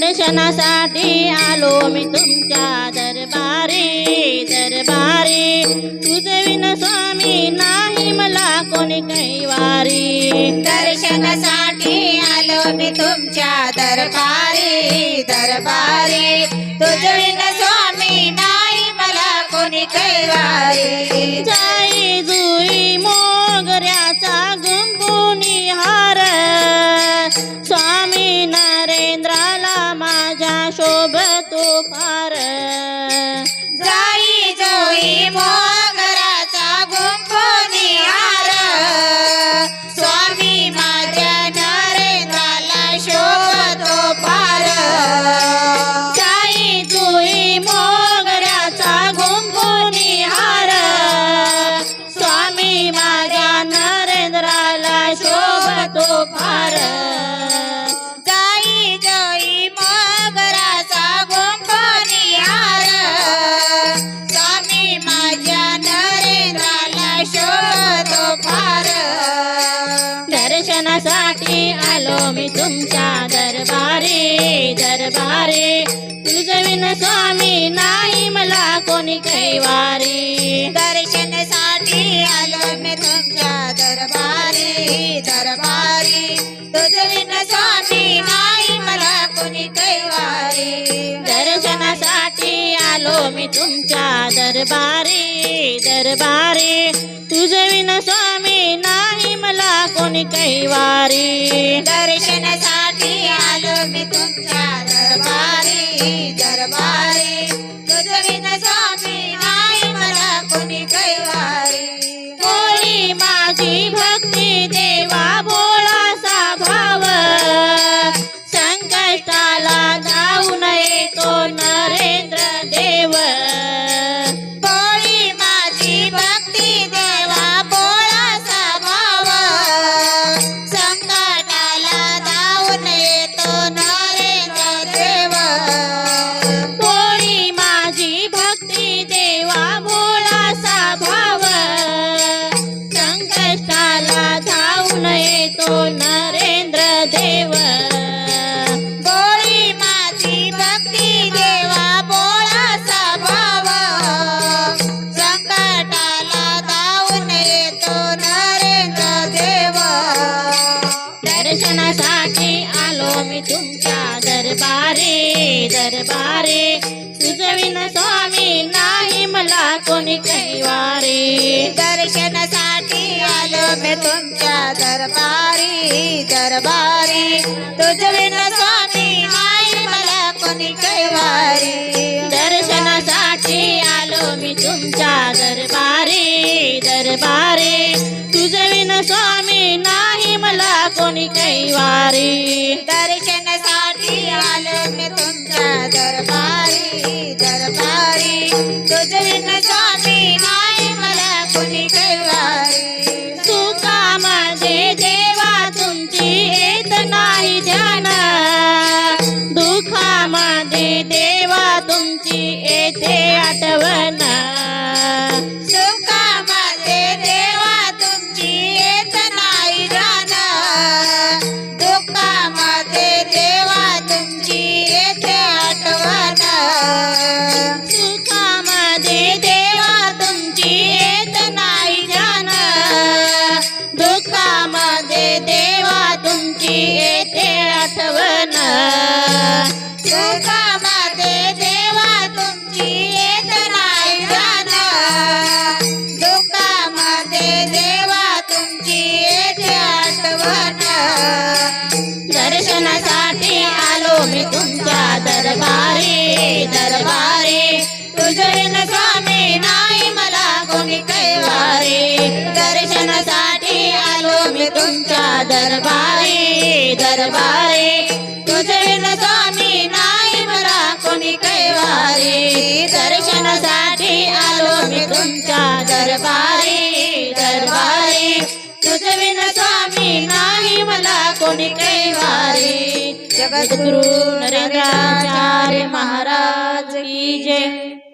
दर्शनासाठी आलो मी तुमच्या दरबारी दरबारी. तुझे विन स्वामी नाही मला कोणी काही वारी दर्शनासाठी आलो मी तुमच्या दरबारी दरबारी. तुझविन स्वामी नाही मला कोणी कैवारी. जाई para आलो मी तुमच्या दरबारी दरबारी. तुझे विन स्वामी नाही मला कोणी कैवारी. दर्शनासाठी आलो मी तुमच्या दरबारी दरबारी. तुझविन स्वामी नाही मला कोणी कैवारी. दर्शनासाठी आलो मी तुमच्या दरबारी दरबारी. तुझे विन स्वामी नाही मला कोणी कैवारी. तुमच्या दरबारी दरबारी. आलो मी तुमच्या दरबारी दरबारी. तुझे विन स्वामी नाही मला कोणी कैवारी. दर्शनासाठी आलो मी तुमच्या दरबारी दरबारी. तुझविन स्वामी नाही मला कोणी कैवारी. दर्शनासाठी आलो मी तुमच्या दरबारी दरबारी. तुझे विन स्वामी कैवारी दर्शनासाठी आलो मी तुमच्या दरबारी दरबारी. तुझविन स्वामी नाही मला कोणी कैवारी सुखामध्ये देवा तुमची येत नाही ध्यान. दुःखामध्ये देवा तुमची येते आठवण सुखामध्ये दरबारी दरबारी. तुझे विन स्वामी नाही मला कोणी कैवारी. दर्शनासाठी आलो मी तुमच्या दरबारी दरबारी. दर्शनासाठी आलो मी तुमच्या दरबारी दरबारी. तुझे विन स्वामी नाही मला कोणी कैवारी. जगद्गुरु नरेंद्राचार्य महाराज की जय.